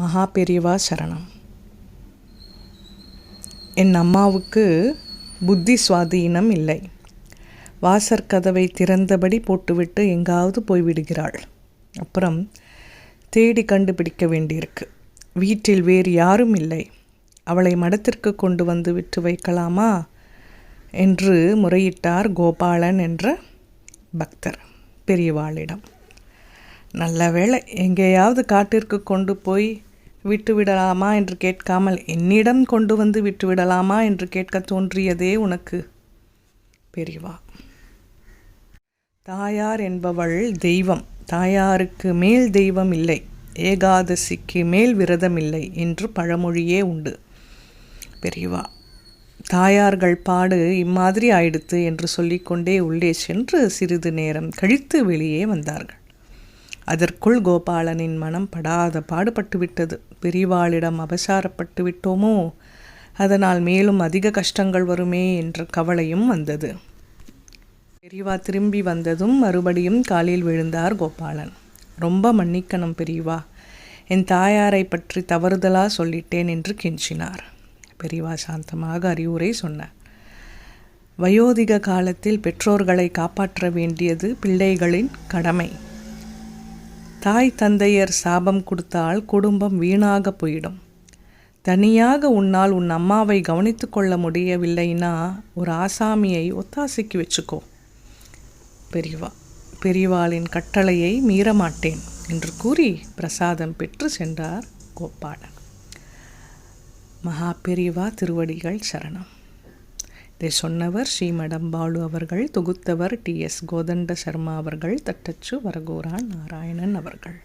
மகா பெரியவா சரணம். என் அம்மாவுக்கு புத்தி சுவாதீனம் இல்லை. வாசற் கதவை திறந்தபடி போட்டுவிட்டு எங்காவது போய்விடுகிறாள். அப்புறம் தேடி கண்டுபிடிக்க வேண்டியிருக்கு. வீட்டில் வேறு யாரும் இல்லை. அவளை மடத்திற்கு கொண்டு வந்து விட்டு வைக்கலாமா? என்று முறையிட்டார் கோபாலன் என்ற பக்தர் பெரியவாளிடம். நல்ல வேளை எங்கேயாவது காட்டிற்கு கொண்டு போய் விட்டுவிடலாமா என்று கேட்காமல் என்னிடம் கொண்டு வந்து விட்டு விடலாமா என்று கேட்க தோன்றியதே உனக்கு. பெரியவா தாயார் என்பவள் தெய்வம். தாயாருக்கு மேல் தெய்வம் இல்லை. ஏகாதசிக்கு மேல் விரதம் இல்லை என்று பழமொழியே உண்டு. பெரியவா தாயார்கள் பாடு இம்மாதிரி ஆயிடுத்து என்று சொல்லிக்கொண்டே உள்ளே சென்று சிறிது நேரம் கழித்து வெளியே வந்தார்கள். அதற்குள் கோபாலனின் மனம் படாத பாடுபட்டு விட்டது பெரியவாளிடம் அபசாரப்பட்டு விட்டோமோ? அதனால் மேலும் அதிக கஷ்டங்கள் வருமே என்ற கவலையும் வந்தது. பெரியவா திரும்பி வந்ததும் மறுபடியும் காலில் விழுந்தார் கோபாலன். ரொம்ப மன்னிக்கணும் பெரியவா என் தாயாரை பற்றி தவறுதலா சொல்லிட்டேன் என்று கெஞ்சினார். பெரியவா சாந்தமாக அறிவுரை சொன்னார். வயோதிக காலத்தில் பெற்றோர்களை காப்பாற்ற வேண்டியது பிள்ளைகளின் கடமை. தாய் தந்தையர் சாபம் கொடுத்தால் குடும்பம் வீணாக போயிடும். தனியாக உன்னால் உன் அம்மாவை கவனித்து கொள்ள முடியவில்லைன்னா ஒரு ஆசாமியை ஒத்தாசைக்கு வச்சுக்கோ. பெரியவா பெரியவாளின் கட்டளையை மீறமாட்டேன் என்று கூறி பிரசாதம் பெற்று சென்றார் கோபாலன் மகா பெரியவா திருவடிகள் சரணம். இதை சொன்னவர் ஸ்ரீமடம் பாலு அவர்கள் தொகுத்தவர் டி எஸ் கோதண்ட சர்மா அவர்கள் தட்டச்சு வரகோரான் நாராயணன் அவர்கள்.